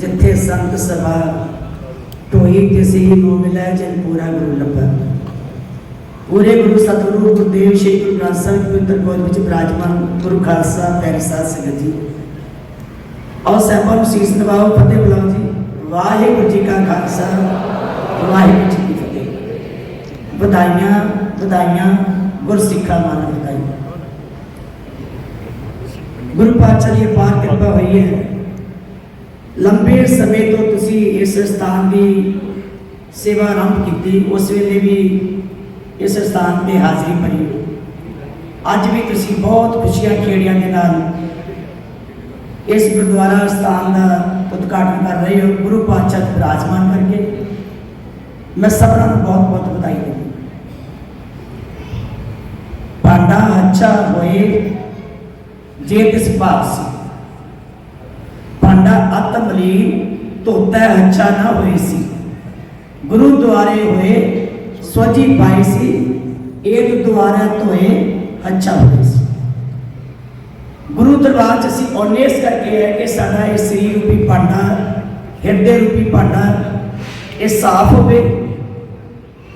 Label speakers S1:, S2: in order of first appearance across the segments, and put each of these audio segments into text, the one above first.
S1: ਜਿੱਥੇ ਸੰਤ ਸਭਾ ਟੋਈ ਤਿਸੀ ਨੂੰ ਮਿਲੈ ਜਨ ਪੂਰਾ ਗੁਰੂ ਲੱਭਾ ਪੂਰੇ ਗੁਰੂ ਸਤਿਗੁਰੂ ਗੁਰਦੇਵ ਸ਼੍ਰੀ ਗੁਰੂ ਗ੍ਰੰਥ ਸਾਹਿਬ ਪਵਿੱਤਰ ਗੋਦ ਵਿੱਚ ਬਿਰਾਜਮਾਨ ਗੁਰੂ ਖਾਲਸਾ ਪਿਆਰੇ ਸਾਧ ਸੰਗਤ ਜੀ ਆਓ ਸਹਿਬਾਂ ਨੂੰ ਸੀਸ ਨਵਾਓ ਫਤਿਹ ਬੁਲਾਓ ਜੀ ਵਾਹਿਗੁਰੂ ਜੀ ਕਾ ਖਾਲਸਾ ਵਾਹਿਗੁਰੂ ਜੀ ਕੀ ਫਤਿਹ ਵਧਾਈਆਂ ਵਧਾਈਆਂ ਗੁਰਸਿੱਖਾਂ ਮਨ ਵਧਾਈ ਗੁਰੂ ਪਾਤਸ਼ਾਹ ਦੀ ਅਪਾਰ ਕਿਰਪਾ ਹੋਈ ਹੈ ਲੰਬੇ ਸਮੇਂ ਤੋਂ ਤੁਸੀਂ ਇਸ ਸਥਾਨ ਦੀ ਸੇਵਾ ਆਰੰਭ ਕੀਤੀ, ਉਸ ਵੇਲੇ ਵੀ ਇਸ ਸਥਾਨ ਤੇ ਹਾਜ਼ਰੀ ਭਰੀ ਅੱਜ ਵੀ ਤੁਸੀਂ ਬਹੁਤ ਖੁਸ਼ੀਆਂ ਖੇੜੀਆਂ ਦੇ ਨਾਲ ਇਸ ਗੁਰਦੁਆਰਾ ਸਥਾਨ ਦਾ ਉਦਘਾਟਨ ਕਰ ਰਹੇ ਹੋ। ਗੁਰੂ ਪਾਤਸ਼ਾਹ ਦੇ ਵਿਰਾਜਮਾਨ ਕਰਕੇ ਮੈਂ ਸਭਨਾਂ ਨੂੰ ਬਹੁਤ ਬਹੁਤ ਵਧਾਈ ਦਿੰਦਾ ਭਾਂਡਾ ਅੱਛਾ ਹੋਏ, ਜੇ ਤਿਸ ਪਾਸ ਭਾਂਡਾ ਅਤਮਲੀਨ ਧੋਤਾ ਅੱਛਾ ਨਾ ਹੋਈ ਸੀ। ਗੁਰੂ ਦੁਆਰੇ ਹੋਏ ਸਵਜੀ ਪਾਈ ਸੀ, ਇਹ ਦੁਆਰਾ ਧੋਏ, ਅੱਛਾ ਹੋਈ ਸੀ। ਗੁਰੂ ਦਰਬਾਰ ਚ ਅਸੀਂ ਓਨੇਸ ਕਰਕੇ ਹੈ ਕਿ ਸਾਡਾ ਇਹ ਸਰੀਰ ਰੂਪੀ ਭਾਂਡਾ, ਹਿਰਦੇ ਰੂਪੀ ਭਾਂਡਾ, ਇਹ ਸਾਫ਼ ਹੋਵੇ।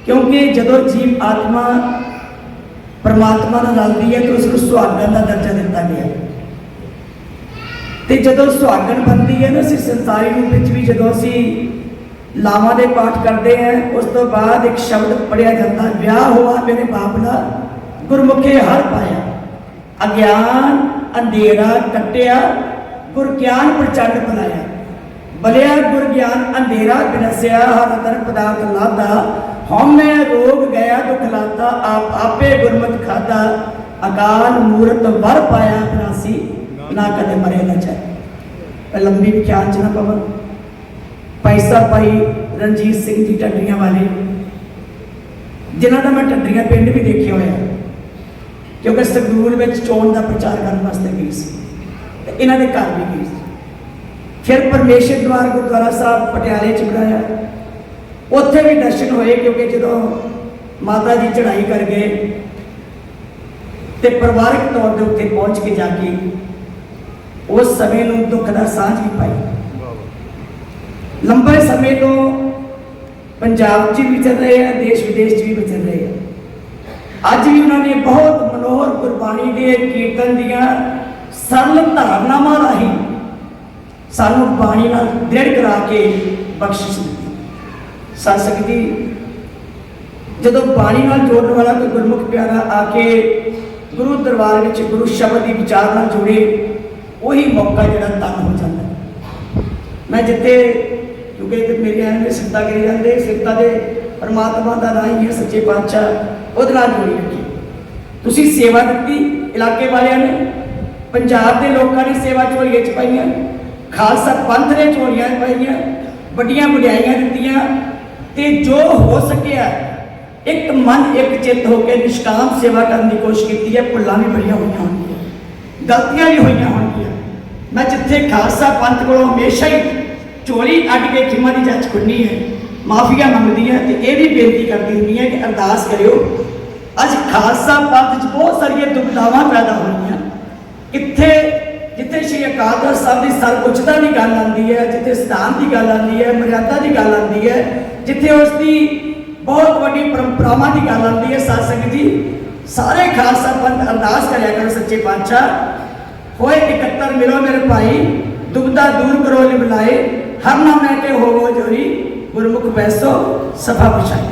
S1: ਕਿਉਂਕਿ ਜਦੋਂ ਜੀਵ ਆਤਮਾ ਪਰਮਾਤਮਾ ਨਾਲ ਰਲਦੀ ਹੈ ਤਾਂ ਉਸ ਨੂੰ ਸੁਹਾਗਣ ਦਾ ਦਰਜਾ ਦਿੱਤਾ ਗਿਆ ਹੈ। ਤੇ ਜਦੋਂ ਸੁਹਾਗਣ ਬਣਦੀ ਹੈ ਨਾ, ਅਸੀਂ ਸੰਸਾਰੀ ਰੂਪ ਵਿੱਚ ਵੀ ਜਦੋਂ ਅਸੀਂ ਲਾਵਾਂ ਦੇ ਪਾਠ ਕਰਦੇ ਹਾਂ, ਉਸ ਤੋਂ ਬਾਅਦ ਇੱਕ ਸ਼ਬਦ ਪੜਿਆ ਜਾਂਦਾ, ਵਿਆਹ ਹੋਆ ਮੇਰੇ ਬਾਪ ਦਾ, ਗੁਰਮੁਖੇ ਹਰ ਪਾਇਆ। ਅਗਿਆਨ ਅੰਧੇਰਾ ਕੱਟਿਆ, ਗੁਰ ਗਿਆਨ ਪ੍ਰਚੰਡ ਬੁਲਾਇਆ ਬਲਿਆ ਗੁਰ ਗਿਆਨ ਅੰਧੇਰਾ ਬਿਨਸਿਆ, ਹਰ ਤਨ ਪਦਾਰਥ ਲਾਦਾ। ਹਉਮੈ ਰੋਗ ਗਿਆ, ਦੁਖ ਲਾਤਾ, ਆਪ ਆਪੇ ਗੁਰਮਤਿ ਖਾਦਾ। ਅਕਾਲ ਮੂਰਤ ਵਰ ਪਾਇਆ ਬਨਾਸੀ ਨਾ ਕਦੇ ਮਰੇ ਨਾ ਚਾਹੇ ਲੰਬੀ ਵਿਖਿਆਨ ਚ ਨਾ ਪਵਾਂ। ਪੈਸਾ ਭਾਈ ਰਣਜੀਤ ਸਿੰਘ ਜੀ ਟੱਡਰੀਆਂ ਵਾਲੇ, ਜਿਨ੍ਹਾਂ ਦਾ ਮੈਂ ਟੱਡਰੀਆਂ ਪਿੰਡ ਵੀ ਦੇਖਿਆ ਹੋਇਆ, ਕਿਉਂਕਿ ਸੰਗਰੂਰ ਵਿੱਚ ਚੋਣ ਦਾ ਪ੍ਰਚਾਰ ਕਰਨ ਵਾਸਤੇ ਗਈ ਸੀ। ਤੇ ਇਹਨਾਂ ਦੇ ਘਰ ਵੀ ਗਈ ਸੀ। ਫਿਰ ਪਰਮੇਸ਼ਰ ਦਵਾਰ ਗੁਰਦੁਆਰਾ ਸਾਹਿਬ ਪਟਿਆਲੇ ਚ ਬਣਾਇਆ। ਉੱਥੇ ਵੀ ਦਰਸ਼ਨ ਹੋਏ, ਕਿਉਂਕਿ ਜਦੋਂ ਮਾਤਾ ਜੀ ਚੜ੍ਹਾਈ ਕਰ ਗਏ, ਤੇ ਪਰਿਵਾਰਕ ਤੌਰ ਦੇ ਉੱਤੇ ਪਹੁੰਚ ਕੇ ਜਾ ਕੇ ਉਸ ਸਮੇਂ ਨੂੰ ਦੁੱਖ ਦਾ ਸਾਂਝ ਵੀ ਪਾਈ। ਲੰਬੇ ਸਮੇਂ ਤੋਂ ਪੰਜਾਬ 'ਚ ਵੀ ਵਿਚਰ ਰਹੇ ਆ, ਦੇਸ਼ ਵਿਦੇਸ਼ 'ਚ ਵੀ ਵਿਚਰ ਰਹੇ ਆ। ਅੱਜ ਵੀ ਉਹਨਾਂ ਨੇ ਬਹੁਤ ਮਨੋਹਰ ਗੁਰਬਾਣੀ ਦੇ ਕੀਰਤਨ ਦੀਆਂ ਸਰਲ ਧਾਰਨਾਵਾਂ ਰਾਹੀਂ ਸਾਨੂੰ ਬਾਣੀ ਨਾਲ ਦ੍ਰਿੜ ਕਰਾ ਕੇ ਬਖਸ਼ਿਸ਼ ਦਿੱਤੀ। ਸਾਸਕ ਜੀ, ਜਦੋਂ ਬਾਣੀ ਨਾਲ ਜੋੜਨ ਵਾਲਾ ਕੋਈ ਗੁਰਮੁਖ ਪਿਆਰਾ ਆ ਕੇ ਗੁਰੂ ਦਰਬਾਰ ਵਿੱਚ ਗੁਰੂ ਸ਼ਬਦ ਦੀ ਵਿਚਾਰ ਨਾਲ ਜੁੜੇ ਉਹੀ ਮੌਕਾ ਜਿਹੜਾ ਤਨ ਹੋ ਜਾਂਦਾ। ਮੈਂ ਜਿੱਥੇ, ਕਿਉਂਕਿ ਤੇ ਮੇਰੇ ਐਵੇਂ ਸਿੱਧਾ ਕਰੀ ਜਾਂਦੇ, ਸਿੱਧਾ ਦੇ ਪਰਮਾਤਮਾ ਦਾ ਨਾਂ ਹੈ ਸੱਚੇ ਪਾਤਸ਼ਾਹ, ਉਹਦੇ ਨਾਲ ਜੁੜੀ ਰੱਖੀ ਤੁਸੀਂ ਸੇਵਾ ਦਿੱਤੀ ਇਲਾਕੇ ਵਾਲਿਆਂ ਨੇ, ਪੰਜਾਬ ਦੇ ਲੋਕਾਂ ਨੇ ਸੇਵਾ ਝੋਲੀਆਂ ਚ ਪਾਈਆਂ, ਖਾਲਸਾ ਪੰਥ ਨੇ ਝੋਲੀਆਂ ਪਾਈਆਂ, ਵੱਡੀਆਂ ਵਡਿਆਈਆਂ ਦਿੱਤੀਆਂ, ਤੇ ਜੋ ਹੋ ਸਕਿਆ, ਇੱਕ ਮਨ ਇੱਕ ਚਿੱਤ ਹੋ ਕੇ ਨਿਸ਼ਕਾਮ ਸੇਵਾ ਕਰਨ ਦੀ ਕੋਸ਼ਿਸ਼ ਕੀਤੀ ਹੈ, ਭੁੱਲਾਂ ਵੀ ਬੜੀਆਂ ਹੋਈਆਂ ਹੋਣਗੀਆਂ। ਗਲਤੀਆਂ ਵੀ ਹੋਈਆਂ ਹੋਣਗੀਆਂ। ਮੈਂ ਜਿੱਥੇ ਖਾਲਸਾ ਪੰਥ ਕੋਲੋਂ ਹਮੇਸ਼ਾ ਹੀ ਚੋਰੀ ਅੱਡ ਕੇ ਖਿਮਾ ਦੀ ਜੱਜ ਖੁੱਨੀ ਹੈ, ਮਾਫੀਆ ਮੰਗਦੀ ਹੈ ਤੇ ਇਹ ਵੀ ਬੇਨਤੀ ਕਰਦੀ ਹੁੰਦੀ ਹੈ ਕਿ ਅਰਦਾਸ ਕਰਿਓ। ਅੱਜ ਖਾਲਸਾ ਪੰਥ 'ਚ ਬਹੁਤ ਸਾਰੀਆਂ ਦੁਬਿਧਾਵਾਂ ਪੈਦਾ ਹੋਈਆਂ। ਕਿੱਥੇ, ਜਿੱਥੇ ਸ਼੍ਰੀ ਅਕਾਲ ਤਖਤ ਸਾਹਿਬ ਦੀ ਸਰਉੱਚਤਾ ਦੀ ਗੱਲ ਆਉਂਦੀ ਹੈ, ਜਿੱਥੇ ਸਥਾਨ ਦੀ ਗੱਲ ਆਉਂਦੀ ਹੈ, ਮਰਿਆਦਾ ਦੀ ਗੱਲ ਆਉਂਦੀ ਹੈ, ਜਿੱਥੇ ਉਸ ਦੀ ਬਹੁਤ ਵੱਡੀ ਪਰੰਪਰਾਵਾਂ ਦੀ ਗੱਲ ਆਉਂਦੀ ਹੈ। ਸਾਧ ਸੰਗਤ ਜੀ, ਸਾਰੇ ਖਾਲਸਾ ਪੰਥ ਅਰਦਾਸ ਕਰਿਆ ਕਰੋ ਸੱਚੇ ਪਾਤਸ਼ਾਹ। ਹੋਏ ਇਕੱਤਰ ਮਿਲੋ ਮੇਰੇ ਭਾਈ ਦੁਬਦਾ ਦੂਰ ਕਰੋ ਲਿਬਲਾਏ ਹਰ ਨਾ ਮੈਂ ਕੇ ਹੋਵੋ ਜੋਰੀ ਗੁਰਮੁਖ ਬੈਸੋ ਸਫਾ ਵਿਛਾਈ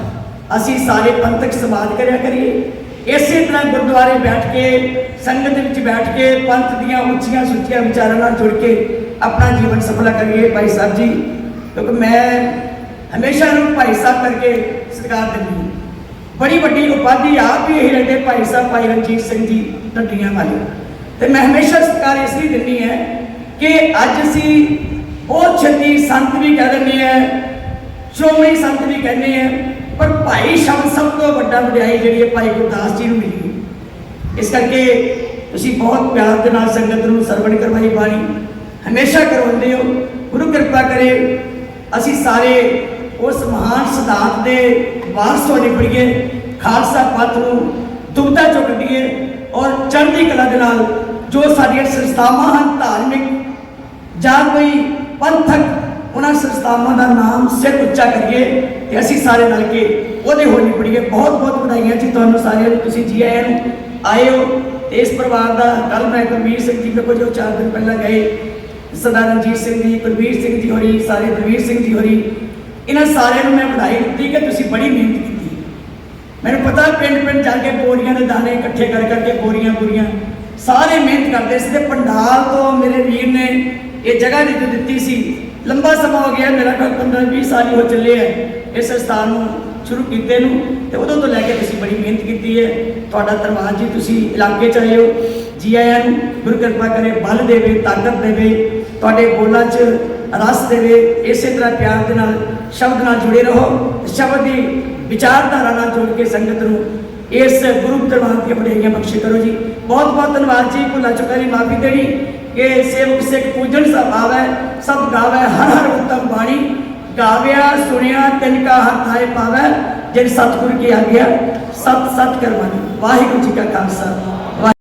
S1: ਅਸੀਂ ਸਾਰੇ ਪੰਥਕ ਸਮਾਜ ਕਰਿਆ ਕਰੀਏ ਇਸੇ ਤਰ੍ਹਾਂ ਗੁਰਦੁਆਰੇ ਬੈਠ ਕੇ ਸੰਗਤ ਵਿੱਚ ਬੈਠ ਕੇ ਪੰਥ ਦੀਆਂ ਉੱਚੀਆਂ ਸੁੱਚੀਆਂ ਵਿਚਾਰਾਂ ਨਾਲ ਜੁੜ ਕੇ ਆਪਣਾ ਜੀਵਨ ਸਫਲਾ ਕਰੀਏ ਭਾਈ ਸਾਹਿਬ ਜੀ ਕਿਉਂਕਿ ਮੈਂ ਹਮੇਸ਼ਾ ਨੂੰ ਭਾਈ ਸਾਹਿਬ ਕਰਕੇ ਸਤਿਕਾਰ ਦਿੰਦੀ ਹਾਂ ਬੜੀ ਵੱਡੀ ਉਪਾਧੀ ਆਪ ਵੀ ਇਹ ਰਹਿੰਦੇ ਭਾਈ ਸਾਹਿਬ ਭਾਈ ਰਣਜੀਤ ਸਿੰਘ ਜੀ ਟੱਡੀਆਂ ਵਾਲੇ ਤੇ ਮੈਂ ਹਮੇਸ਼ਾ ਸਤਿਕਾਰ ਇਸ ਲਈ ਦਿੰਦੀ ਹੈ ਕਿ ਅੱਜ ਅਸੀਂ ਬਹੁਤ ਛੇਤੀ ਸੰਤ ਵੀ ਕਹਿ ਦਿੰਦੇ ਆ ਸ਼੍ਰੋਮਣੀ ਸੰਤ ਵੀ ਕਹਿੰਦੇ ਆ ਪਰ ਭਾਈ ਸ਼ਬਦ ਸਭ ਤੋਂ ਵੱਡਾ ਵਡਿਆਈ ਜਿਹੜੀ ਹੈ ਭਾਈ ਗੁਰਦਾਸ ਜੀ ਨੂੰ ਮਿਲੀ ਇਸ ਕਰਕੇ ਤੁਸੀਂ ਬਹੁਤ ਪਿਆਰ ਦੇ ਨਾਲ ਸੰਗਤ ਨੂੰ ਸਰਵਣ ਕਰਵਾਈ ਬਾਣੀ, ਹਮੇਸ਼ਾ ਕਰਵਾਉਂਦੇ ਹੋ, ਗੁਰੂ ਕਿਰਪਾ ਕਰੇ, ਅਸੀਂ ਸਾਰੇ ਉਸ ਮਹਾਨ ਸਿਧਾਂਤ ਦੇ ਵਾਰਸ ਹੋਣੇ ਪੜੀਏ ਖਾਲਸਾ ਪੰਥ ਨੂੰ ਦੁਬਦਾ ਚੁੱਕ ਦਈਏ ਔਰ ਚੜ੍ਹਦੀ ਕਲਾ ਦੇ ਨਾਲ ਜੋ ਸਾਡੀਆਂ ਸੰਸਥਾਵਾਂ ਹਨ, ਧਾਰਮਿਕ ਜਾਂ ਕੋਈ ਪੰਥਕ, ਉਹਨਾਂ ਸੰਸਥਾਵਾਂ ਦਾ ਨਾਮ ਸਿਰ ਉੱਚਾ ਕਰੀਏ ਤੇ ਅਸੀਂ ਸਾਰੇ ਰਲ ਕੇ ਉਹਦੇ ਹੋਲੀ ਪੜੀਏ ਬਹੁਤ ਬਹੁਤ ਵਧਾਈਆਂ ਜੀ ਤੁਹਾਨੂੰ ਸਾਰਿਆਂ ਨੂੰ। ਤੁਸੀਂ ਜੀ ਆਇਆਂ ਨੂੰ ਆਏ ਹੋ ਤੇ ਇਸ ਪਰਿਵਾਰ ਦਾ ਕੱਲ ਮੈਂ ਕੁਲਵੀਰ ਸਿੰਘ ਜੀ ਦੇ ਕੋਲ ਜੋ ਚਾਰ ਦਿਨ ਪਹਿਲਾਂ ਗਏ, ਸਰਦਾਰ ਰਣਜੀਤ ਸਿੰਘ ਜੀ ਕੁਲਵੀਰ ਸਿੰਘ ਜੀ ਹੋਰੀ, ਸਾਰੇ ਬਲਵੀਰ ਸਿੰਘ ਜੀ ਹੋਰੀ, ਇਹਨਾਂ ਸਾਰਿਆਂ ਨੂੰ ਮੈਂ ਵਧਾਈ ਦਿੱਤੀ ਕਿ ਤੁਸੀਂ ਬੜੀ ਮਿਹਨਤ ਕੀਤੀ। ਮੈਨੂੰ ਪਤਾ ਪਿੰਡ ਪਿੰਡ ਜਾ ਕੇ ਬੋਰੀਆਂ ਦੇ ਦਾਣੇ ਇਕੱਠੇ ਕਰ ਕਰਕੇ ਬੋਰੀਆਂ ਬੋਰੀਆਂ ਸਾਰੇ ਮਿਹਨਤ ਕਰਦੇ ਸੀ ਤੇ ਪੰਡਾਲ ਤੋਂ ਮੇਰੇ ਵੀਰ ਨੇ ਇਹ ਜਗ੍ਹਾ ਜਿੱਤ ਦਿੱਤੀ ਸੀ। ਲੰਬਾ ਸਮਾਂ ਹੋ ਗਿਆ, ਮੇਰਾ ਘਰ 15 20 ਸਾਲ ਹੀ ਹੋ ਚੱਲੇ ਹੈ ਇਸ ਸਥਾਨ ਨੂੰ, ਸ਼ੁਰੂ ਕੀਤੇ ਨੂੰ ਤੇ ਉਦੋਂ ਤੋਂ ਲੈ ਕੇ ਤੁਸੀਂ ਬੜੀ ਮਿਹਨਤ ਕੀਤੀ ਹੈ। ਤੁਹਾਡਾ ਧਰਮਾਨ ਜੀ, ਤੁਸੀਂ ਇਲਾਕੇ ਚ ਆਏ ਹੋ ਜੀ ਆਇਆਂ ਨੂੰ ਗੁਰੂ ਕਿਰਪਾ ਕਰੇ, ਬਲ ਦੇਵੇ, ਤਾਕਤ ਦੇਵੇ, ਤੁਹਾਡੇ ਬੋਲਾਂ 'ਚ ਰਸ ਦੇਵੇ, ਇਸੇ ਤਰ੍ਹਾਂ ਪਿਆਰ ਦੇ ਨਾਲ, ਸ਼ਬਦ ਨਾਲ ਜੁੜੇ ਰਹੋ, ਸ਼ਬਦ ਦੀ ਵਿਚਾਰਧਾਰਾ ਨਾਲ ਜੁੜ ਕੇ ਸੰਗਤ ਨੂੰ ਇਸ ਗੁਰੂ ਧਰਮਾਂ ਦੀਆਂ ਬੜਾਈਆਂ ਬਖਸ਼ੇ ਕਰੋ ਜੀ। ਬਹੁਤ ਬਹੁਤ ਧੰਨਵਾਦ ਜੀ, ਭੁੱਲਾ ਚੁੱਕਾ ਦੀ ਮਾਫੀ ਦੇਣੀ। ਕਿ ਸੇਵਕ ਸਿੱਖ ਪੂਜਨ ਸਭ ਆਵੈ, ਸਭ ਗਾਵੈ, ਹਰ ਹਰ ਉਤਮ ਬਾਣੀ ਗਾਵਿਆ, ਸੁਣਿਆ ਤਿਨ ਕਾ ਹੱਥ ਆਏ ਪਾਵੈ ਜਿਨ ਸਤਿਗੁਰ ਕੀ ਆਗਿਆ, ਸਤ ਸਤ ਕਰਵਾਣੀ ਵਾਹਿਗੁਰੂ ਜੀ ਕਾ ਖਾਲਸਾ ਵਾਹਿਗੁਰੂ